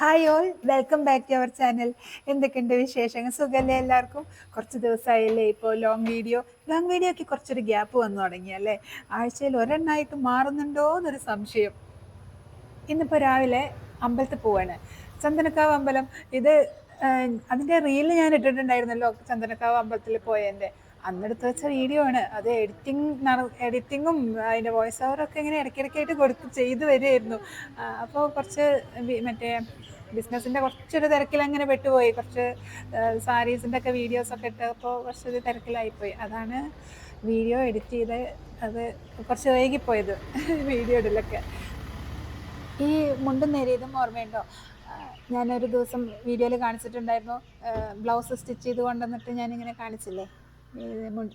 Hi all welcome back to our channel എന്തൊക്കെയുണ്ട് വിശേഷങ്ങൾ? സുഖമല്ലേ എല്ലാവർക്കും? കുറച്ച് ദിവസമായില്ലേ ഇപ്പോൾ ലോങ് വീഡിയോ ലോങ് വീഡിയോ ഒക്കെ കുറച്ചൊരു ഗ്യാപ്പ് വന്നു തുടങ്ങി അല്ലേ? ആഴ്ചയിൽ ഒരെണ്ണമായിട്ട് മാറുന്നുണ്ടോ എന്നൊരു സംശയം. ഇന്നിപ്പോൾ രാവിലെ അമ്പലത്തിൽ പോവാണ്. ചന്ദനക്കാവ് അമ്പലം. ഇത് അതിന്റെ റീൽ ഞാൻ ഇട്ടിട്ടുണ്ടായിരുന്നല്ലോ ചന്ദനക്കാവ് അമ്പലത്തിൽ പോയതിന്റെ അന്നെടുത്ത് വെച്ച വീഡിയോ ആണ്. അത് എഡിറ്റിംഗ് എഡിറ്റിങ്ങും അതിന്റെ വോയിസ് ഓവറൊക്കെ ഇങ്ങനെ ഇടയ്ക്കിടയ്ക്കായിട്ട് കൊടുത്ത് ചെയ്തു വരികയായിരുന്നു. അപ്പോൾ കുറച്ച് മറ്റേ ബിസിനസ്സിന്റെ കുറച്ചൊരു തിരക്കിൽ അങ്ങനെ പെട്ടുപോയി. കുറച്ച് സാരീസിന്റെ ഒക്കെ വീഡിയോസൊക്കെ ഇട്ടപ്പോൾ കുറച്ചൊരു തിരക്കിലായിപ്പോയി. അതാണ് വീഡിയോ എഡിറ്റ് ചെയ്ത് അത് കുറച്ച് വൈകിപ്പോയത് വീഡിയോ ഇടലൊക്കെ. ഈ മുണ്ടും നേരിയതും ഓർമ്മയുണ്ടോ? ഞാനൊരു ദിവസം വീഡിയോയിൽ കാണിച്ചിട്ടുണ്ടായിരുന്നു. ബ്ലൗസ് സ്റ്റിച്ച് ചെയ്ത് കൊണ്ടുവന്നിട്ട് ഞാനിങ്ങനെ കാണിച്ചില്ലേ?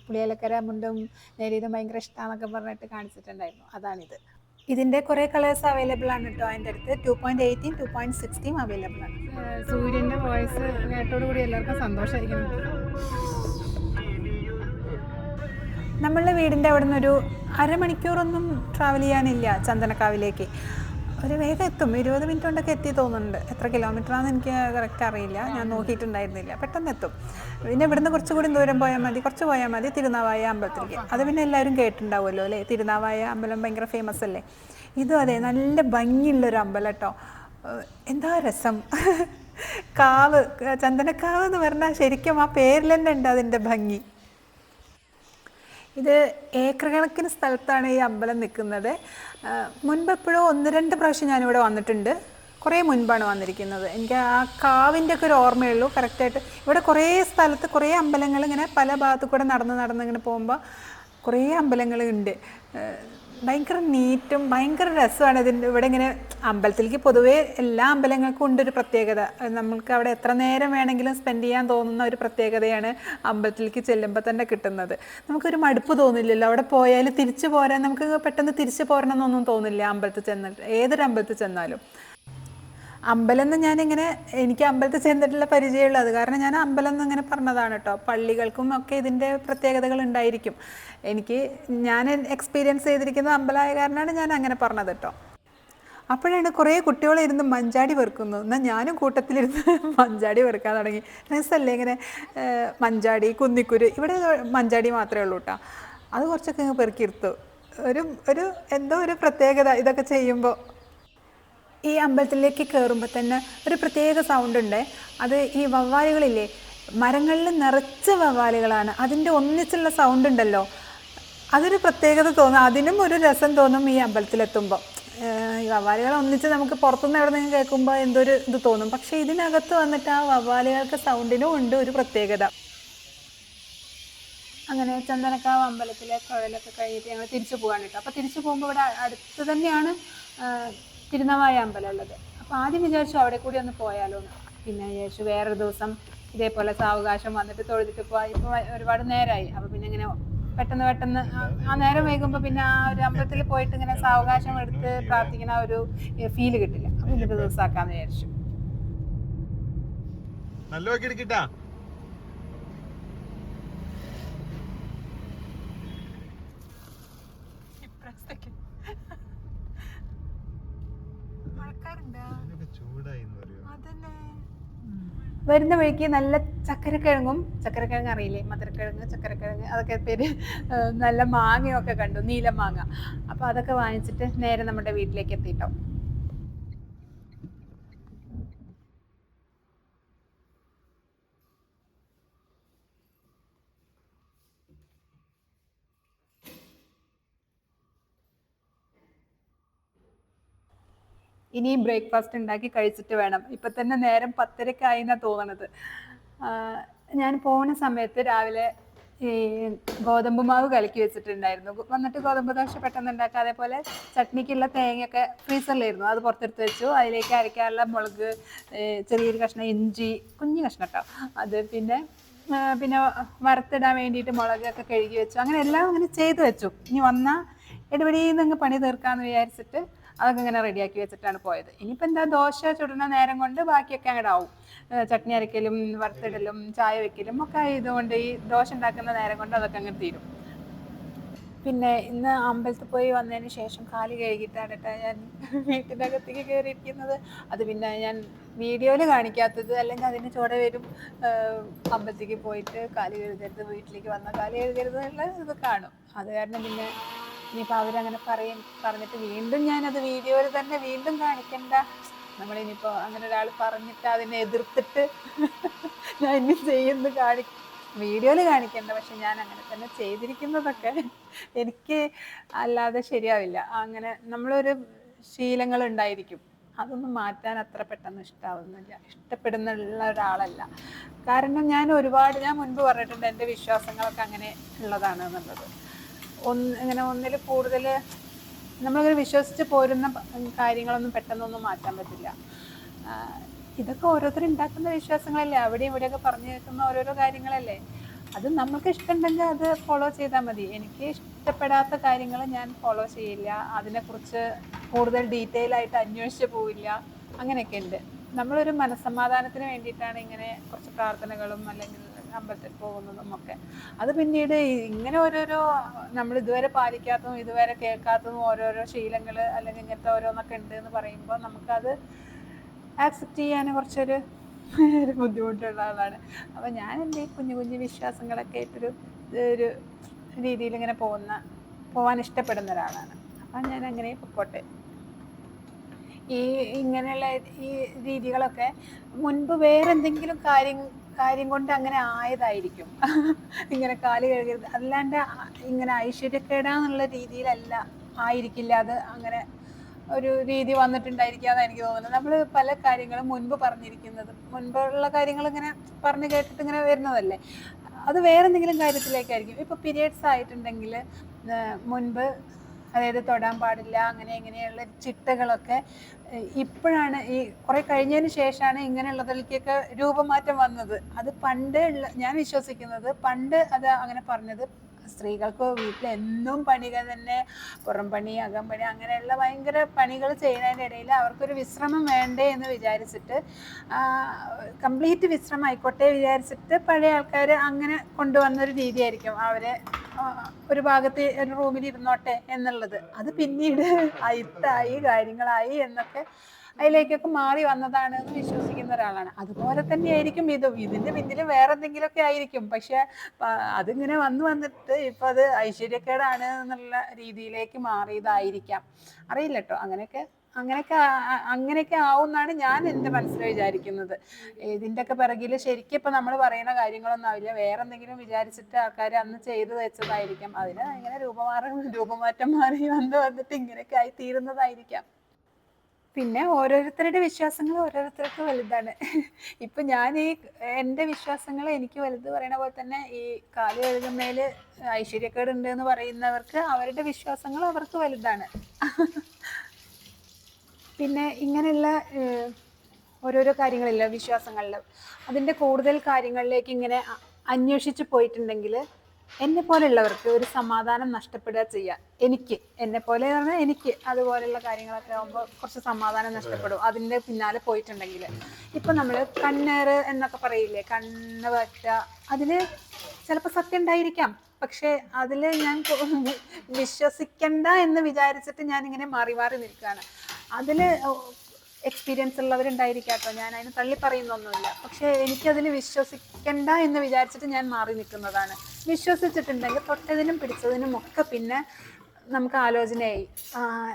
പുളിയലക്കര മുണ്ടും നേരിയതും ഭയങ്കര ഇഷ്ടമാണെന്നൊക്കെ പറഞ്ഞിട്ട് കാണിച്ചിട്ടുണ്ടായിരുന്നു. അതാണിത്. ഇതിന്റെ കുറെ കളേഴ്സ് അവൈലബിൾ ആണ് കേട്ടോ അതിന്റെ അടുത്ത്. Two point eighteen two point sixteen available ആണ്. സൂര്യന്റെ വോയിസ് കേട്ടോടുകൂടി എല്ലാവർക്കും സന്തോഷമായിരിക്കും നമ്മളുടെ വീടിന്റെ അവിടെ നിന്നൊരു അരമണിക്കൂറൊന്നും ട്രാവൽ ചെയ്യാനില്ല ചന്ദനക്കാവിലേക്ക്. ഒരു വേഗം എത്തും. ഇരുപത് മിനിറ്റ് കൊണ്ടൊക്കെ എത്തി തോന്നുന്നുണ്ട്. എത്ര കിലോമീറ്റർ ആണെന്ന് എനിക്ക് കറക്റ്റ് അറിയില്ല. ഞാൻ നോക്കിയിട്ടുണ്ടായിരുന്നില്ല. പെട്ടെന്ന് എത്തും. പിന്നെ ഇവിടുന്ന് കുറച്ചുകൂടി ദൂരം പോയാൽ മതി. കുറച്ച് പോയാൽ മതി. തിരുനാവായ അമ്പലത്തിലേക്ക്. അത് പിന്നെ എല്ലാവരും കേട്ടിട്ടുണ്ടാവുമല്ലോ അല്ലേ? തിരുനാവായ അമ്പലം ഭയങ്കര ഫേമസ് അല്ലേ? ഇതും അതെ നല്ല ഭംഗിയുള്ളൊരു അമ്പലം കേട്ടോ എന്താ രസം? കാവ് ചന്ദനക്കാവ് എന്ന് പറഞ്ഞാൽ ശരിക്കും ആ പേരിൽ തന്നെ ഉണ്ട് അതിന്റെ ഭംഗി. ഇത് ഏക്കർ കണക്കിന് സ്ഥലത്താണ് ഈ അമ്പലം നിൽക്കുന്നത്. മുൻപ് എപ്പോഴോ ഒന്ന് രണ്ട് പ്രാവശ്യം ഞാനിവിടെ വന്നിട്ടുണ്ട്. കുറേ മുൻപാണ് വന്നിരിക്കുന്നത്. എനിക്ക് ആ കാവിന്റെ ഒക്കെ ഒരു ഓർമ്മയുള്ളൂ. കറക്റ്റായിട്ട് ഇവിടെ കുറേ സ്ഥലത്ത് കുറേ അമ്പലങ്ങൾ ഇങ്ങനെ പല ഭാഗത്തു കൂടെ നടന്ന് നടന്ന് ഇങ്ങനെ പോകുമ്പോൾ കുറേ അമ്പലങ്ങൾ ഉണ്ട്. ഭയങ്കര നീറ്റും ഭയങ്കര രസമാണ് ഇതിന്റെ ഇവിടെ ഇങ്ങനെ അമ്പലത്തിലേക്ക് പൊതുവേ എല്ലാ അമ്പലങ്ങൾക്കും ഉണ്ട് ഒരു പ്രത്യേകത. നമുക്ക് അവിടെ എത്ര നേരം വേണമെങ്കിലും സ്പെൻഡ് ചെയ്യാൻ തോന്നുന്ന ഒരു പ്രത്യേകതയാണ് അമ്പലത്തിലേക്ക് ചെല്ലുമ്പോൾ തന്നെ കിട്ടുന്നത്. നമുക്കൊരു മടുപ്പ് തോന്നില്ലല്ലോ. അവിടെ പോയാൽ തിരിച്ചു പോരാൻ നമുക്ക് പെട്ടെന്ന് തിരിച്ചു പോരണം എന്നൊന്നും തോന്നില്ല അമ്പലത്തിൽ ചെന്നിട്ട്. ഏതൊരു അമ്പലത്തിൽ ചെന്നാലും. അമ്പലം എന്ന് ഞാനിങ്ങനെ എനിക്ക് അമ്പലത്തിൽ ചെന്നിട്ടുള്ള പരിചയമുള്ളൂ അത് കാരണം ഞാൻ അമ്പലം എന്ന് ഇങ്ങനെ പറഞ്ഞതാണ് കേട്ടോ. പള്ളികൾക്കും ഒക്കെ ഇതിന്റെ പ്രത്യേകതകൾ ഉണ്ടായിരിക്കും. എനിക്ക് ഞാൻ എക്സ്പീരിയൻസ് ചെയ്തിരിക്കുന്ന അമ്പലമായ കാരണമാണ് ഞാൻ അങ്ങനെ പറഞ്ഞത് കേട്ടോ. അപ്പോഴാണ് കുറേ കുട്ടികളിരുന്ന് മഞ്ചാടി വെറുക്കുന്നു. എന്നാൽ ഞാനും കൂട്ടത്തിലിരുന്ന് മഞ്ചാടി വെറുക്കാൻ തുടങ്ങി. രസമല്ലേ ഇങ്ങനെ മഞ്ചാടി കുന്നിക്കുരു ഇവിടെ മഞ്ചാടി മാത്രമേ ഉള്ളൂ കേട്ടോ. അത് കുറച്ചൊക്കെ ഇങ്ങ് പെറുക്കിയിരുത്തു ഒരു ഒരു എന്തോ ഒരു പ്രത്യേകത ഇതൊക്കെ ചെയ്യുമ്പോൾ ഈ അമ്പലത്തിലേക്ക് കയറുമ്പോൾ തന്നെ ഒരു പ്രത്യേക സൗണ്ട് ഉണ്ട്. അത് ഈ വവ്വാലുകളില്ലേ മരങ്ങളിൽ നിറച്ച വവ്വാലുകളാണ്. അതിന്റെ ഒന്നിച്ചുള്ള സൗണ്ട് ഉണ്ടല്ലോ. അതൊരു പ്രത്യേകത തോന്നും അതിനും ഒരു രസം തോന്നും ഈ അമ്പലത്തിലെത്തുമ്പോൾ ഈ വവ്വാലുകൾ ഒന്നിച്ച് നമുക്ക് പുറത്തുനിന്ന് എവിടെ നിന്ന് കേൾക്കുമ്പോൾ എന്തോ ഒരു ഇത് തോന്നും. പക്ഷേ ഇതിനകത്ത് വന്നിട്ട് ആ വവ്വാലുകൾക്ക് സൗണ്ടിനും ഉണ്ട് ഒരു പ്രത്യേകത. അങ്ങനെ ചന്ദനക്കാവ് അമ്പലത്തിലെ കുഴലൊക്കെ കഴിഞ്ഞിട്ട് ഞങ്ങൾ തിരിച്ചു പോകാൻ അപ്പോൾ തിരിച്ചു പോകുമ്പോൾ ഇവിടെ അടുത്ത് തന്നെയാണ് തിരുനാവായ അമ്പലം ഉള്ളത് അപ്പോൾ ആദ്യം വിചാരിച്ചു അവിടെ കൂടി ഒന്ന് പോയാലോ എന്ന് പിന്നെ വിചാരിച്ചു വേറൊരു ദിവസം ഇതേപോലെ സാവകാശം വന്നിട്ട് തൊഴുതിട്ട് പോയി ഇപ്പോൾ ഒരുപാട് നേരമായി അപ്പോൾ പിന്നെ ഇങ്ങനെ പെട്ടെന്ന് പെട്ടെന്ന് ആ- നേരം വൈകുമ്പോൾ പിന്നെ ആ ഒരു അമ്പലത്തിൽ പോയിട്ട് ഇങ്ങനെ സാവകാശം എടുത്ത് പ്രാർത്ഥിക്കുന്ന ആ ഒരു ഫീൽ കിട്ടില്ല. അപ്പൊ ഇന്നത്തെ ദിവസം ആക്കാന്ന് വിചാരിച്ചു. നല്ല വരുന്ന വഴിക്ക് നല്ല ചക്കരക്കിഴങ്ങും ചക്കരക്കിഴങ്ങ് അറിയില്ലേ? മധുരക്കിഴങ്ങ് ചക്കരക്കിഴങ്ങ് അതൊക്കെ പേര് നല്ല മാങ്ങയൊക്കെ കണ്ടു നീല മാങ്ങ അപ്പോൾ അതൊക്കെ വാങ്ങിച്ചിട്ട് നേരെ നമ്മുടെ വീട്ടിലേക്ക് എത്തിട്ടോ. ഇനിയും ബ്രേക്ക്ഫാസ്റ്റ് ഉണ്ടാക്കി കഴിച്ചിട്ട് വേണം. ഇപ്പം തന്നെ നേരം പത്തരക്കായി എന്നാണ് തോന്നണത്. ഞാൻ പോണ സമയത്ത് രാവിലെ ഈ ഗോതമ്പ് മാവ് കലക്കി വെച്ചിട്ടുണ്ടായിരുന്നു. വന്നിട്ട് ഗോതമ്പ് ദോശ പെട്ടെന്ന് ഉണ്ടാക്കുക അതേപോലെ ചട്നിക്കുള്ള തേങ്ങയൊക്കെ ഫ്രീസറിലായിരുന്നു അത് പുറത്തെടുത്ത് വെച്ചു. അതിലേക്ക് അരയ്ക്കാനുള്ള മുളക് ചെറിയ ചെറിയൊരു കഷ്ണം ഇഞ്ചി കുഞ്ഞു കഷ്ണം കേട്ടോ അത് പിന്നെ പിന്നെ വറുത്തിടാൻ വേണ്ടിയിട്ട് മുളകൊക്കെ കഴുകി വെച്ചു. അങ്ങനെ എല്ലാം അങ്ങനെ ചെയ്തു വെച്ചു. ഇനി വന്നാൽ ഇടപെടിയിൽ നിന്ന് പണി തീർക്കാമെന്ന് വിചാരിച്ചിട്ട് അതൊക്കെ ഇങ്ങനെ റെഡിയാക്കി വെച്ചിട്ടാണ് പോയത്. ഇനിയിപ്പോൾ എന്താ ദോശ ചുടുന്ന നേരം കൊണ്ട് ബാക്കിയൊക്കെ അങ്ങോട്ട് ആവും. ചട്നി അരക്കലും വറുത്തിടലും ചായ വെക്കലും ഒക്കെ ഇതുകൊണ്ട് ഈ ദോശ ഉണ്ടാക്കുന്ന നേരം കൊണ്ട് അതൊക്കെ അങ്ങ് തീരും. പിന്നെ ഇന്ന് അമ്പലത്തിൽ പോയി വന്നതിന് ശേഷം കാൽ കഴുകിയിട്ടാണ് കേട്ടോ ഞാൻ വീട്ടിന്റെ അകത്തേക്ക് കയറിയിരിക്കുന്നത്. അത് പിന്നെ ഞാൻ വീഡിയോയിൽ കാണിക്കാത്തത് അല്ലെങ്കിൽ അതിന് ചുവടെ വരും. അമ്പലത്തേക്ക് പോയിട്ട് കാൽ കഴുകരുത് വീട്ടിലേക്ക് വന്ന കാൽ കഴുകരുത് എല്ലാം ഇത് കാണും. അത് കാരണം പിന്നെ ഇനിയിപ്പോൾ അവരങ്ങനെ പറയും പറഞ്ഞിട്ട് വീണ്ടും ഞാനത് വീഡിയോയിൽ തന്നെ വീണ്ടും കാണിക്കണ്ട. നമ്മളിനിയിപ്പോൾ അങ്ങനെ ഒരാൾ പറഞ്ഞിട്ട് അതിനെ എതിർത്തിട്ട് ഞാൻ ഇനി ചെയ്യുന്നു കാണി വീഡിയോയിൽ കാണിക്കണ്ട. പക്ഷെ ഞാൻ അങ്ങനെ തന്നെ ചെയ്തിരിക്കുന്നതൊക്കെ എനിക്ക് അല്ലാതെ ശരിയാവില്ല. അങ്ങനെ നമ്മളൊരു ശീലങ്ങൾ ഉണ്ടായിരിക്കും അതൊന്നും മാറ്റാൻ അത്ര പെട്ടെന്ന് ഇഷ്ടാവുന്നില്ല. ഇഷ്ടപ്പെടുന്നുള്ള ഒരാളല്ല. കാരണം ഞാൻ ഒരുപാട് ഞാൻ മുൻപ് പറഞ്ഞിട്ടുണ്ട് എന്റെ വിശ്വാസങ്ങളൊക്കെ അങ്ങനെ ഉള്ളതാണ് എന്നുള്ളത് ഒന്ന് ഇങ്ങനെ ഒന്നിൽ കൂടുതൽ നമ്മളിങ്ങനെ വിശ്വസിച്ച് പോരുന്ന കാര്യങ്ങളൊന്നും പെട്ടെന്നൊന്നും മാറ്റാൻ പറ്റില്ല. ഇതൊക്കെ ഓരോരുത്തർ ഉണ്ടാക്കുന്ന വിശ്വാസങ്ങളല്ലേ? അവിടെ ഇവിടെയൊക്കെ പറഞ്ഞു കേൾക്കുന്ന ഓരോരോ കാര്യങ്ങളല്ലേ? അത് നമുക്ക് ഇഷ്ടമുണ്ടെങ്കിൽ അത് ഫോളോ ചെയ്താൽ മതി. എനിക്ക് ഇഷ്ടപ്പെടാത്ത കാര്യങ്ങൾ ഞാൻ ഫോളോ ചെയ്യില്ല. അതിനെക്കുറിച്ച് കൂടുതൽ ഡീറ്റെയിൽ ആയിട്ട് അന്വേഷിച്ച് പോവില്ല. അങ്ങനെയൊക്കെ ഉണ്ട് നമ്മളൊരു മനസ്സമാധാനത്തിന് വേണ്ടിയിട്ടാണ് ഇങ്ങനെ കുറച്ച് പ്രാർത്ഥനകളും അല്ലെങ്കിൽ അമ്പലത്തിൽ പോകുന്നതും ഒക്കെ അത് പിന്നീട് ഇങ്ങനെ ഓരോരോ നമ്മൾ ഇതുവരെ പാലിക്കാത്തതും ഇതുവരെ കേൾക്കാത്തതും ഓരോരോ ശീലങ്ങൾ അല്ലെങ്കിൽ ഇങ്ങനത്തെ ഓരോന്നൊക്കെ ഉണ്ട് എന്ന് പറയുമ്പോൾ നമുക്കത് ആക്സെപ്റ്റ് ചെയ്യാൻ കുറച്ചൊരു ബുദ്ധിമുട്ടുള്ള ആളാണ്. അപ്പോൾ ഞാൻ എന്റെ ഈ കുഞ്ഞു കുഞ്ഞു വിശ്വാസങ്ങളൊക്കെ ആയിട്ടൊരു ഒരു രീതിയിൽ ഇങ്ങനെ പോകുന്ന പോകാൻ ഇഷ്ടപ്പെടുന്ന ഒരാളാണ്. അപ്പം ഞാൻ അങ്ങനെ പൊക്കോട്ടെ. ഈ ഇങ്ങനെയുള്ള ഈ രീതികളൊക്കെ മുൻപ് വേറെ എന്തെങ്കിലും കാര്യം കാര്യം കൊണ്ട് അങ്ങനെ ആയതായിരിക്കും. ഇങ്ങനെ കാൽ കഴുകരുത്. അല്ലാണ്ട് ഇങ്ങനെ ഐശ്വര്യക്കേടാന്നുള്ള രീതിയിലല്ല ആയിരിക്കില്ല. അത് അങ്ങനെ ഒരു രീതി വന്നിട്ടുണ്ടായിരിക്കാന്ന് എനിക്ക് തോന്നുന്നത്. നമ്മൾ പല കാര്യങ്ങളും മുൻപ് പറഞ്ഞിരിക്കുന്നത്. മുൻപുള്ള കാര്യങ്ങൾ ഇങ്ങനെ പറഞ്ഞു കേട്ടിട്ട് ഇങ്ങനെ വരുന്നതല്ലേ. അത് വേറെ എന്തെങ്കിലും കാര്യത്തിലേക്കായിരിക്കും. ഇപ്പോൾ പീരിയഡ്സ് ആയിട്ടുണ്ടെങ്കിൽ മുൻപ് അതായത് തൊടാൻ പാടില്ല അങ്ങനെ ഇങ്ങനെയുള്ള ചിട്ടകളൊക്കെ ഇപ്പോഴാണ് ഈ കുറെ കഴിഞ്ഞതിന് ശേഷമാണ് ഇങ്ങനെയുള്ളതിലേക്കൊക്കെ രൂപമാറ്റം വന്നത്. അത് പണ്ട് ഉള്ള ഞാൻ വിശ്വസിക്കുന്നത് പണ്ട് അത് അങ്ങനെ പറഞ്ഞത് സ്ത്രീകൾക്ക് വീട്ടിൽ എന്നും പണികൾ തന്നെ പുറം പണി അകം പണി അങ്ങനെയുള്ള ഭയങ്കര പണികൾ ചെയ്യുന്നതിന്റെ ഇടയിൽ അവർക്കൊരു വിശ്രമം വേണ്ടേ എന്ന് വിചാരിച്ചിട്ട് കംപ്ലീറ്റ് വിശ്രമം ആയിക്കോട്ടെ വിചാരിച്ചിട്ട് പഴയ ആൾക്കാർ അങ്ങനെ കൊണ്ടുവന്നൊരു രീതിയായിരിക്കും അവരെ ഒരു ഭാഗത്ത് ഒരു റൂമിൽ ഇരുന്നോട്ടെ എന്നുള്ളത്. അത് പിന്നീട് അയിത്തായി കാര്യങ്ങളായി എന്നൊക്കെ അതിലേക്കൊക്കെ മാറി വന്നതാണ് എന്ന് വിശ്വസിക്കുന്ന ഒരാളാണ്. അതുപോലെ തന്നെ ആയിരിക്കും ഇതും. ഇതിന്റെ പിന്നിൽ വേറെ എന്തെങ്കിലുമൊക്കെ ആയിരിക്കും. പക്ഷെ അതിങ്ങനെ വന്നു വന്നിട്ട് ഇപ്പൊ അത് ഐശ്വര്യക്കേടാണ് എന്നുള്ള രീതിയിലേക്ക് മാറിയതായിരിക്കാം. അറിയില്ലട്ടോ അങ്ങനെയൊക്കെ അങ്ങനെയൊക്കെ അങ്ങനെയൊക്കെ ആവുമെന്നാണ് ഞാൻ എന്റെ മനസ്സിൽ വിചാരിക്കുന്നത്. ഇതിന്റെ ഒക്കെ പിറകിൽ ശരിക്കും ഇപ്പം നമ്മൾ പറയുന്ന കാര്യങ്ങളൊന്നും ആവില്ല. വേറെ എന്തെങ്കിലും വിചാരിച്ചിട്ട് ആൾക്കാർ അന്ന് ചെയ്തു വെച്ചതായിരിക്കാം. അതിന് ഇങ്ങനെ രൂപമാറും രൂപമാറ്റം മാറി വന്ന് വന്നിട്ട് ഇങ്ങനെയൊക്കെ ആയി തീരുന്നതായിരിക്കാം. പിന്നെ ഓരോരുത്തരുടെ വിശ്വാസങ്ങൾ ഓരോരുത്തർക്ക് വലുതാണ്. ഇപ്പൊ ഞാൻ ഈ എന്റെ വിശ്വാസങ്ങൾ എനിക്ക് വലുത് പറയണ പോലെ തന്നെ ഈ കാൽ കഴുകുന്നതിൽ ഐശ്വര്യക്കേട് ഉണ്ട് എന്ന് പറയുന്നവർക്ക് അവരുടെ വിശ്വാസങ്ങൾ അവർക്ക് വലുതാണ്. പിന്നെ ഇങ്ങനെയുള്ള ഓരോരോ കാര്യങ്ങളില്ല വിശ്വാസങ്ങളിൽ അതിന്റെ കൂടുതൽ കാര്യങ്ങളിലേക്ക് ഇങ്ങനെ അന്വേഷിച്ച് പോയിട്ടുണ്ടെങ്കിൽ എന്നെ പോലെയുള്ളവർക്ക് ഒരു സമാധാനം നഷ്ടപ്പെടുക ചെയ്യുക എനിക്ക് എന്നെ പോലെ പറഞ്ഞാൽ എനിക്ക് അതുപോലെയുള്ള കാര്യങ്ങളൊക്കെ ആകുമ്പോൾ കുറച്ച് സമാധാനം നഷ്ടപ്പെടും. അതിന്റെ പിന്നാലെ പോയിട്ടുണ്ടെങ്കിൽ ഇപ്പം നമ്മൾ കണ്ണേറ് എന്നൊക്കെ പറയില്ലേ കണ്ണ് വറ്റ അതിൽ ചിലപ്പോൾ സത്യം ഉണ്ടായിരിക്കാം. പക്ഷേ അതിൽ ഞാൻ വിശ്വസിക്കണ്ട എന്ന് വിചാരിച്ചിട്ട് ഞാനിങ്ങനെ മാറി മാറി നിൽക്കുകയാണ് അതിൽ എക്സ്പീരിയൻസ് ഉള്ളവരുണ്ടായിരിക്കാം കേട്ടോ. ഞാൻ അതിന് തള്ളി പറയുന്നൊന്നുമില്ല. പക്ഷേ എനിക്കതിൽ വിശ്വസിക്കണ്ട എന്ന് വിചാരിച്ചിട്ട് ഞാൻ മാറി നിൽക്കുന്നതാണ്. വിശ്വസിച്ചിട്ടുണ്ടെങ്കിൽ തൊട്ടതിനും പിടിച്ചതിനും ഒക്കെ പിന്നെ നമുക്ക് ആലോചനയായി.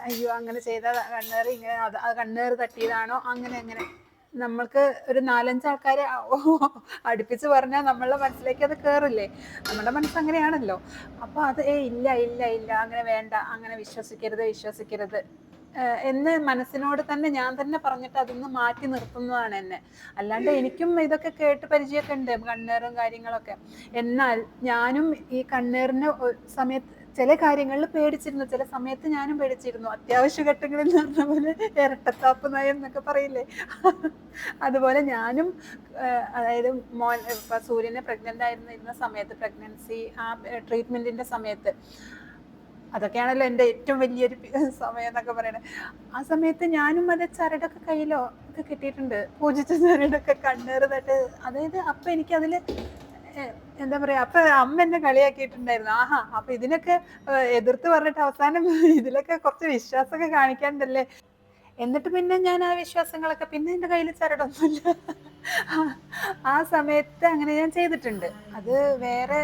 അയ്യോ അങ്ങനെ ചെയ്ത കണ്ണേറ് ഇങ്ങനെ അത് ആ കണ്ണേറ് തട്ടിയതാണോ? അങ്ങനെ അങ്ങനെ. നമ്മൾക്ക് ഒരു നാലഞ്ച് ആൾക്കാരെ അടുപ്പിച്ച് പറഞ്ഞാൽ നമ്മളുടെ മനസ്സിലേക്ക് അത് കയറില്ലേ നമ്മുടെ മനസ്സ് അങ്ങനെയാണല്ലോ. അപ്പോൾ അത് ഏ ഇല്ല ഇല്ല ഇല്ല അങ്ങനെ വേണ്ട അങ്ങനെ വിശ്വസിക്കരുത് വിശ്വസിക്കരുത്. എന്ന് മനസ്സിനോട് തന്നെ ഞാൻ തന്നെ പറഞ്ഞിട്ട് അതൊന്ന് മാറ്റി നിർത്തുന്നതാണ് എന്നെ. അല്ലാണ്ട് എനിക്കും ഇതൊക്കെ കേട്ട് പരിചയമൊക്കെ ഉണ്ട് കണ്ണേറും കാര്യങ്ങളൊക്കെ. എന്നാൽ ഞാനും ഈ കണ്ണേറിന് സമയത്ത് ചില കാര്യങ്ങളിൽ പേടിച്ചിരുന്നു. ചില സമയത്ത് ഞാനും പേടിച്ചിരുന്നു. അത്യാവശ്യ ഘട്ടങ്ങളിൽ എന്ന് പറഞ്ഞ പോലെ ഇരട്ടത്താപ്പ് നയം എന്നൊക്കെ പറയില്ലേ? അതുപോലെ ഞാനും അതായത് മോൻ സൂര്യനെ പ്രഗ്നന്റ് ആയിരുന്നിരുന്ന സമയത്ത് പ്രഗ്നൻസി ആ ട്രീറ്റ്മെന്റിന്റെ സമയത്ത് അതൊക്കെയാണല്ലോ എന്റെ ഏറ്റവും വലിയൊരു സമയം എന്നൊക്കെ പറയണത് ആ സമയത്ത് ഞാനും അത് ചരടൊക്കെ കയ്യിലോ ഒക്കെ കിട്ടിയിട്ടുണ്ട്. പൂജിച്ച ചരടൊക്കെ കണ്ണേറ് തട്ട്. അതായത് അപ്പം എനിക്ക് അതിൽ എന്താ പറയാ അപ്പൊ അമ്മ എന്നെ കളിയാക്കിയിട്ടുണ്ടായിരുന്നു. ആഹാ അപ്പൊ ഇതിനൊക്കെ എതിർത്ത് പറഞ്ഞിട്ട് അവസാനം ഇതിലൊക്കെ കുറച്ച് വിശ്വാസമൊക്കെ കാണിക്കാണ്ടല്ലേ? എന്നിട്ട് പിന്നെ ഞാൻ ആ വിശ്വാസങ്ങളൊക്കെ പിന്നെ എന്റെ കയ്യിൽ ചരടൊന്നുമില്ല. ആ സമയത്ത് അങ്ങനെ ഞാൻ ചെയ്തിട്ടുണ്ട്. അത് വേറെ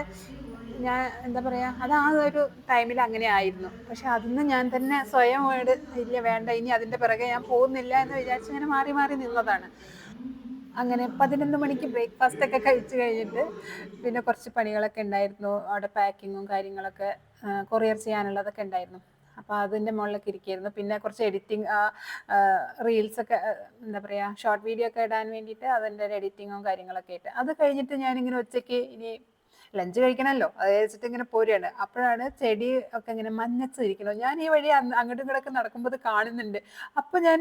ഞാൻ എന്താ പറയാ അത് ആ ഒരു ടൈമിൽ അങ്ങനെ ആയിരുന്നു. പക്ഷെ അതൊന്നും ഞാൻ തന്നെ സ്വയം ഇല്ല വേണ്ട ഇനി അതിന്റെ പിറകെ ഞാൻ പോകുന്നില്ല എന്ന് വിചാരിച്ച് ഇങ്ങനെ മാറി മാറി നിന്നതാണ്. അങ്ങനെ പതിനൊന്ന് മണിക്ക് ബ്രേക്ക്ഫാസ്റ്റ് ഒക്കെ കഴിച്ചു കഴിഞ്ഞിട്ട് പിന്നെ കുറച്ച് പണികളൊക്കെ ഉണ്ടായിരുന്നു. അവിടെ പാക്കിങ്ങും കാര്യങ്ങളൊക്കെ കൊറിയർ ചെയ്യാനുള്ളതൊക്കെ ഉണ്ടായിരുന്നു. അപ്പോൾ അതിന്റെ മുകളിലൊക്കെ ഇരിക്കുകയായിരുന്നു പിന്നെ കുറച്ച് എഡിറ്റിംഗ് റീൽസ് ഒക്കെ എന്താ പറയുക ഷോർട്ട് വീഡിയോ ഒക്കെ ഇടാൻ വേണ്ടിയിട്ട് അതിന്റെ എഡിറ്റിങ്ങും കാര്യങ്ങളൊക്കെ ആയിട്ട്. അത് കഴിഞ്ഞിട്ട് ഞാനിങ്ങനെ ഉച്ചയ്ക്ക് ഇനി ലഞ്ച് കഴിക്കണമല്ലോ അത് കഴിച്ചിട്ട് ഇങ്ങനെ പോരുകയാണ്. അപ്പോഴാണ് ചെടി ഒക്കെ ഇങ്ങനെ മഞ്ഞച്ച് ഇരിക്കുന്നത് ഞാൻ ഈ വഴി അങ്ങോട്ടും ഇങ്ങോട്ടൊക്കെ നടക്കുമ്പോൾ കാണുന്നുണ്ട്. അപ്പോൾ ഞാൻ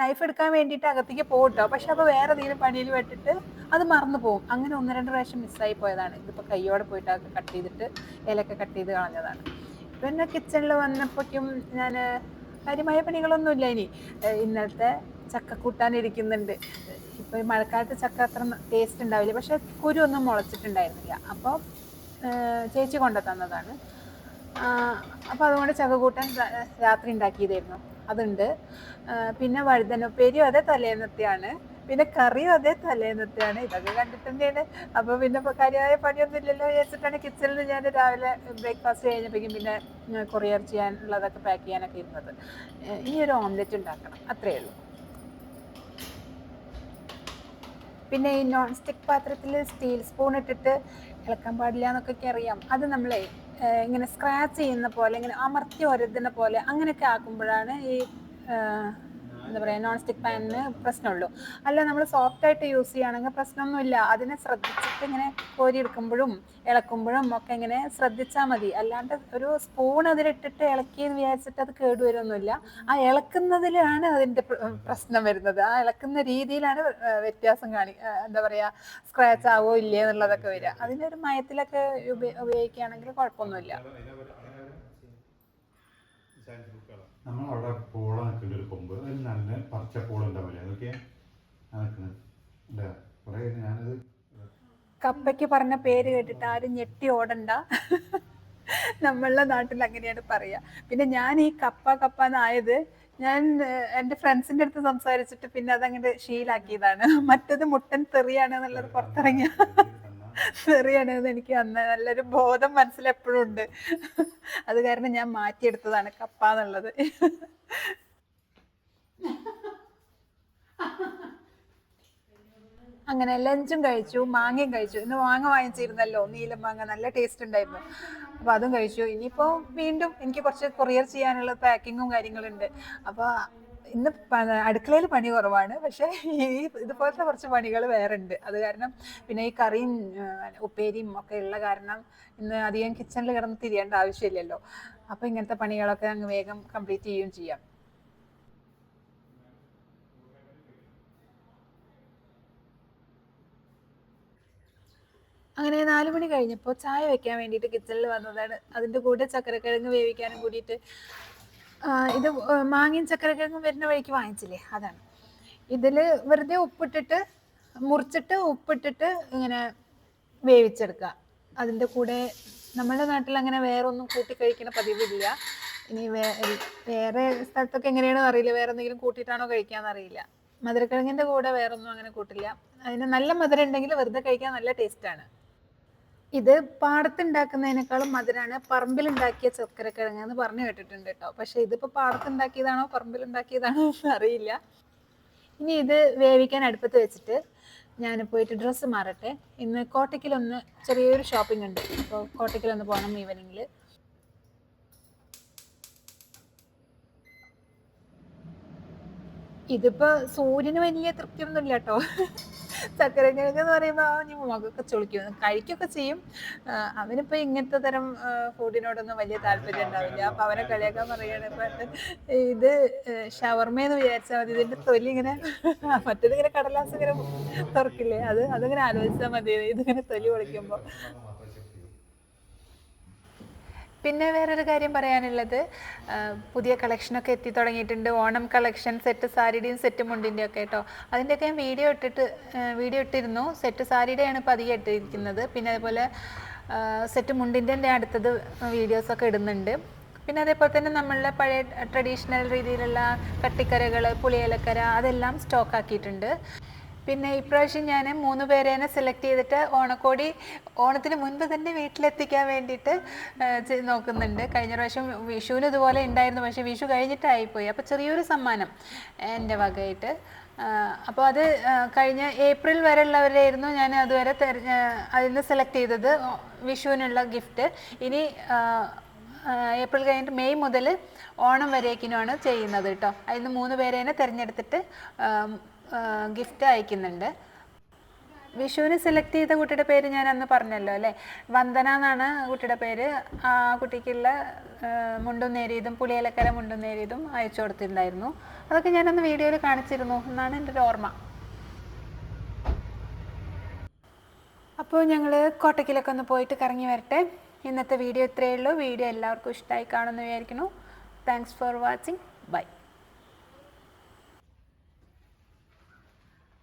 നൈഫ് എടുക്കാൻ വേണ്ടിയിട്ട് അകത്തേക്ക് പോകട്ടോ പക്ഷെ അപ്പോൾ വേറെ എന്തെങ്കിലും പണിയിൽ വെട്ടിട്ട് അത് മറന്നു പോകും. അങ്ങനെ ഒന്ന് രണ്ട് പ്രാവശ്യം മിസ്സായി പോയതാണ്. ഇതിപ്പോൾ കയ്യോടെ പോയിട്ട് അതൊക്കെ കട്ട് ചെയ്തിട്ട് ഇലയൊക്കെ കട്ട് ചെയ്ത് കളഞ്ഞതാണ്. പിന്നെ കിച്ചണിൽ വന്നപ്പോഴേക്കും ഞാൻ കാര്യമായ പണികളൊന്നുമില്ല ഇനി. ഇന്നത്തെ ഇന്നലത്തെ ചക്ക കൂട്ടാൻ ഇരിക്കുന്നുണ്ട്. ഇപ്പോൾ ഈ മഴക്കാലത്ത് ചക്ക അത്ര ടേസ്റ്റ് ഉണ്ടാവില്ല. പക്ഷെ കുരു ഒന്നും മുളച്ചിട്ടുണ്ടായിരുന്നില്ല. അപ്പോൾ ചേച്ചി കൊണ്ടു തന്നതാണ് അപ്പോൾ അതുകൊണ്ട് ചക്ക കൂട്ടാൻ രാത്രി ഉണ്ടാക്കിയതായിരുന്നു. അതുണ്ട്. പിന്നെ വഴുതനുപ്പേരിയും അതേ തലേന്നത്തെയാണ്. പിന്നെ കറിയും അതേ തലേന്നത്തെയാണ്. ഇതൊക്കെ കണ്ടിട്ട് അപ്പോൾ പിന്നെ കാര്യമായ പണിയൊന്നും ഇല്ലല്ലോ വിചാരിച്ചിട്ടാണ് കിച്ചണിൽ ഞാൻ രാവിലെ ബ്രേക്ക്ഫാസ്റ്റ് കഴിഞ്ഞപ്പോഴേക്കും പിന്നെ കൊറിയർ ചെയ്യാനുള്ളതൊക്കെ പാക്ക് ചെയ്യാനൊക്കെ ഇരുന്നത്. ഈ ഒരു ഓംലെറ്റ് ഉണ്ടാക്കണം. അത്രയേ ഉള്ളൂ. പിന്നെ ഈ നോൺ സ്റ്റിക്ക് പാത്രത്തിൽ സ്റ്റീൽ സ്പൂൺ ഇട്ടിട്ട് ഇളക്കാൻ പാടില്ല എന്നൊക്കെ അറിയാം. അത് നമ്മളെ ഇങ്ങനെ സ്ക്രാച്ച് ചെയ്യുന്ന പോലെ ഇങ്ങനെ അമർത്തി ഒരതുന്ന പോലെ അങ്ങനെയൊക്കെ ആക്കുമ്പോഴാണ് ഈ എന്താ പറയുക നോൺ സ്റ്റിക്ക് പാനിന് പ്രശ്നമുള്ളൂ. അല്ല നമ്മൾ സോഫ്റ്റ് ആയിട്ട് യൂസ് ചെയ്യുകയാണെങ്കിൽ പ്രശ്നമൊന്നുമില്ല. അതിനെ ശ്രദ്ധിച്ചിട്ട് ഇങ്ങനെ കോരി എടുക്കുമ്പോഴും ഇളക്കുമ്പോഴും ഒക്കെ ഇങ്ങനെ ശ്രദ്ധിച്ചാൽ മതി. അല്ലാണ്ട് ഒരു സ്പൂൺ അതിലിട്ടിട്ട് ഇളക്കി എന്ന് വിചാരിച്ചിട്ട് അത് കേടുവരൊന്നുമില്ല ആ ഇളക്കുന്നതിലാണ് അതിന്റെ പ്രശ്നം വരുന്നത്. ആ ഇളക്കുന്ന രീതിയിലാണ് വ്യത്യാസം കാണി എന്താ പറയുക സ്ക്രാച്ച് ആവോ ഇല്ലേ എന്നുള്ളതൊക്കെ വരിക. അതിന്റെ ഒരു മയത്തിലൊക്കെ ഉപ- ഉപയോഗിക്കുകയാണെങ്കിൽ കുഴപ്പമൊന്നുമില്ല. നമ്മളവിടെ പോള നിൽക്കുന്ന ഒരു കൊമ്പ്. അതിൽ നല്ല പച്ച പോള ഉണ്ടാവില്ലേ അതൊക്കെ നിൽക്കുന്നത് അല്ലേ കുറേ ഞാനത് കപ്പയ്ക്ക് പറഞ്ഞ പേര് കേട്ടിട്ട് ആരും ഞെട്ടി ഓടണ്ട. നമ്മളുടെ നാട്ടിൽ അങ്ങനെയാണ് പറയാ. പിന്നെ ഞാൻ ഈ കപ്പ കപ്പ എന്നായത് ഞാൻ എന്റെ എന്റെ ഫ്രണ്ട്സിന്റെ അടുത്ത് സംസാരിച്ചിട്ട് പിന്നെ അതങ്ങനെ ശീലാക്കിയതാണ്. മറ്റത് മുട്ടൻ തെറിയാണ് എന്നുള്ളത് പുറത്തിറങ്ങിയ എനിക്ക് അന്ന് നല്ലൊരു ബോധം മനസ്സിൽ എപ്പോഴും ഉണ്ട് അത് കാരണം ഞാൻ മാറ്റിയെടുത്തതാണ് കപ്പ എന്നുള്ളത്. അങ്ങനെ ലഞ്ചും കഴിച്ചു മാങ്ങയും കഴിച്ചു. ഇന്ന് മാങ്ങ വാങ്ങിച്ചിരുന്നല്ലോ. നീല മാങ്ങ നല്ല ടേസ്റ്റ് ഉണ്ടായിരുന്നു. അപ്പോൾ അതും കഴിച്ചു. ഇനിയിപ്പോൾ വീണ്ടും എനിക്ക് കുറച്ച് കൊറിയർ ചെയ്യാനുള്ള പാക്കിങ്ങും കാര്യങ്ങളുണ്ട് അപ്പോൾ ഇന്ന് അടുക്കളയിൽ പണി കുറവാണ്. പക്ഷേ ഈ ഇതുപോലത്തെ കുറച്ച് പണികൾ വേറെ ഉണ്ട് അത് കാരണം പിന്നെ ഈ കറിയും ഉപ്പേരിയും ഒക്കെ ഉള്ള കാരണം ഇന്ന് അധികം കിച്ചണിൽ കിടന്ന് തിരിയേണ്ട ആവശ്യമില്ലല്ലോ. അപ്പോൾ ഇങ്ങനത്തെ പണികളൊക്കെ അങ്ങ് വേഗം കംപ്ലീറ്റ് ചെയ്യുകയും ചെയ്യാം. അങ്ങനെ നാല് മണി കഴിഞ്ഞപ്പോൾ ചായ വെക്കാൻ വേണ്ടിയിട്ട് കിച്ചണിൽ വന്നതാണ്. അതിന്റെ കൂടെ ചക്കരക്കിഴങ്ങ് വേവിക്കാനും കൂടിയിട്ട് ഇത് മാങ്ങയും ചക്കരക്കിഴങ്ങും വരുന്ന വഴിക്ക് വാങ്ങിച്ചില്ലേ? അതാണ്. ഇതിൽ വെറുതെ ഉപ്പിട്ടിട്ട് മുറിച്ചിട്ട് ഉപ്പിട്ടിട്ട് ഇങ്ങനെ വേവിച്ചെടുക്കുക. അതിന്റെ കൂടെ നമ്മുടെ നാട്ടിൽ അങ്ങനെ വേറെ ഒന്നും കൂട്ടി കഴിക്കുന്ന പതിവില്ല. ഇനി വേറെ സ്ഥലത്തൊക്കെ എങ്ങനെയാണെന്ന് അറിയില്ല. വേറെ എന്തെങ്കിലും കൂട്ടിയിട്ടാണോ കഴിക്കാന്ന് അറിയില്ല. മധുരക്കിഴങ്ങിന്റെ കൂടെ വേറെ ഒന്നും അങ്ങനെ കൂട്ടില്ല. അതിന് നല്ല മധുരം ഉണ്ടെങ്കിൽ വെറുതെ കഴിക്കാൻ നല്ല ടേസ്റ്റാണ് ഇത് പാടത്തുണ്ടാക്കുന്നതിനേക്കാളും മധുരമാണ് പറമ്പിലുണ്ടാക്കിയ ചക്കരക്കിഴങ്ങ് എന്ന് പറഞ്ഞു കേട്ടിട്ടുണ്ട് കേട്ടോ. പക്ഷെ ഇതിപ്പോൾ പാടത്തുണ്ടാക്കിയതാണോ പറമ്പിലുണ്ടാക്കിയതാണോ എന്ന് അറിയില്ല. ഇനി ഇത് വേവിക്കാൻ അടുപ്പത്ത് വെച്ചിട്ട് ഞാൻ പോയിട്ട് ഡ്രസ്സ് മാറട്ടെ. ഇന്ന് കോട്ടയ്ക്കിലൊന്ന് ചെറിയൊരു ഷോപ്പിംഗ് ഉണ്ട്. അപ്പോൾ കോട്ടയ്ക്കിലൊന്ന് പോകണം ഈവനിങ്ങിൽ ഇതിപ്പോ സൂര്യന് വലിയ തൃപ്തിയൊന്നുമില്ല കേട്ടോ. ചക്കരക്കിഴങ്ങ് എന്ന് പറയുമ്പോൾ ഞാൻ മുഖമൊക്കെ ചൊളിക്കും കഴിക്കൊക്കെ ചെയ്യും. അവനിപ്പോൾ അവനിപ്പോ ഇങ്ങനത്തെ തരം ഫുഡിനോടൊന്നും വലിയ താല്പര്യം ഉണ്ടാവില്ല. അപ്പൊ അവനെ കളിയാക്കാൻ പറയുകയാണ് ഇപ്പം ഇത് ഷവർമയെന്ന് വിചാരിച്ചാൽ മതി. ഇതിന്റെ തൊലി ഇങ്ങനെ മറ്റേത് ഇങ്ങനെ കടലാസ് ഇങ്ങനെ തുറക്കില്ലേ? അത് അതിങ്ങനെ ആലോചിച്ചാൽ മതി. ഇതിങ്ങനെ തൊലി പൊളിക്കുമ്പോൾ പിന്നെ വേറൊരു കാര്യം പറയാനുള്ളത് പുതിയ കളക്ഷനൊക്കെ എത്തി തുടങ്ങിയിട്ടുണ്ട്. ഓണം കളക്ഷൻ സെറ്റ് സാരിയുടെയും സെറ്റ് മുണ്ടിന്റെയും ഒക്കെ കേട്ടോ. അതിന്റെയൊക്കെ ഞാൻ വീഡിയോ ഇട്ടിട്ട് വീഡിയോ ഇട്ടിരുന്നു. സെറ്റ് സാരിയുടെയാണ് ഇപ്പോൾ അധികം ഇട്ടിരിക്കുന്നത്. പിന്നെ അതുപോലെ സെറ്റ് മുണ്ടിന്റെ അടുത്തത് വീഡിയോസൊക്കെ ഇടുന്നുണ്ട്. പിന്നെ അതേപോലെ തന്നെ നമ്മളുടെ പഴയ ട്രഡീഷണൽ രീതിയിലുള്ള കട്ടിക്കരകൾ പുളിയിലക്കര അതെല്ലാം സ്റ്റോക്ക് ആക്കിയിട്ടുണ്ട്. പിന്നെ ഇപ്രാവശ്യം ഞാൻ മൂന്ന് പേരേനെ സെലക്ട് ചെയ്തിട്ട് ഓണക്കോടി ഓണത്തിന് മുൻപ് തന്നെ വീട്ടിലെത്തിക്കാൻ വേണ്ടിയിട്ട് നോക്കുന്നുണ്ട്. കഴിഞ്ഞ പ്രാവശ്യം വിഷുവിന് ഇതുപോലെ ഉണ്ടായിരുന്നു. പക്ഷെ വിഷു കഴിഞ്ഞിട്ടായിപ്പോയി. അപ്പോൾ ചെറിയൊരു സമ്മാനം എന്റെ വകയായിട്ട്. അപ്പോൾ അത് കഴിഞ്ഞ ഏപ്രിൽ വരെ ഉള്ളവരായിരുന്നു ഞാൻ അതുവരെ തെരഞ്ഞ അതിൽ നിന്ന് സെലക്ട് ചെയ്തത്. വിഷുവിനുള്ള ഗിഫ്റ്റ് ഇനി ഏപ്രിൽ കഴിഞ്ഞിട്ട് മെയ് മുതൽ ഓണം വരേക്കിനുമാണ് ചെയ്യുന്നത് കേട്ടോ. അതിൽ നിന്ന് മൂന്ന് പേരേനെ തിരഞ്ഞെടുത്തിട്ട് ഗിഫ്റ്റ് അയക്കുന്നുണ്ട്. വിഷുവിന് സെലക്ട് ചെയ്ത കുട്ടിയുടെ പേര് ഞാൻ അന്ന് പറഞ്ഞല്ലോ അല്ലേ? വന്ദന എന്നാണ് കുട്ടിയുടെ പേര്. ആ കുട്ടിക്കുള്ള മുണ്ടും നേരിയതും പുളിയിലക്കര മുണ്ടും നേരിയതും അയച്ചു കൊടുത്തിട്ടുണ്ടായിരുന്നു. അതൊക്കെ ഞാനന്ന് വീഡിയോയിൽ കാണിച്ചിരുന്നു. എന്നാണ് എന്റെ ഒരു ഓർമ്മ. അപ്പോൾ ഞങ്ങൾ കോട്ടയ്ക്കിലൊക്കെ ഒന്ന് പോയിട്ട് കറങ്ങി വരട്ടെ. ഇന്നത്തെ വീഡിയോ ഇത്രയേ ഉള്ളൂ. വീഡിയോ എല്ലാവർക്കും ഇഷ്ടമായി കാണുമെന്ന് വിചാരിക്കുന്നു. Thanks for watching bye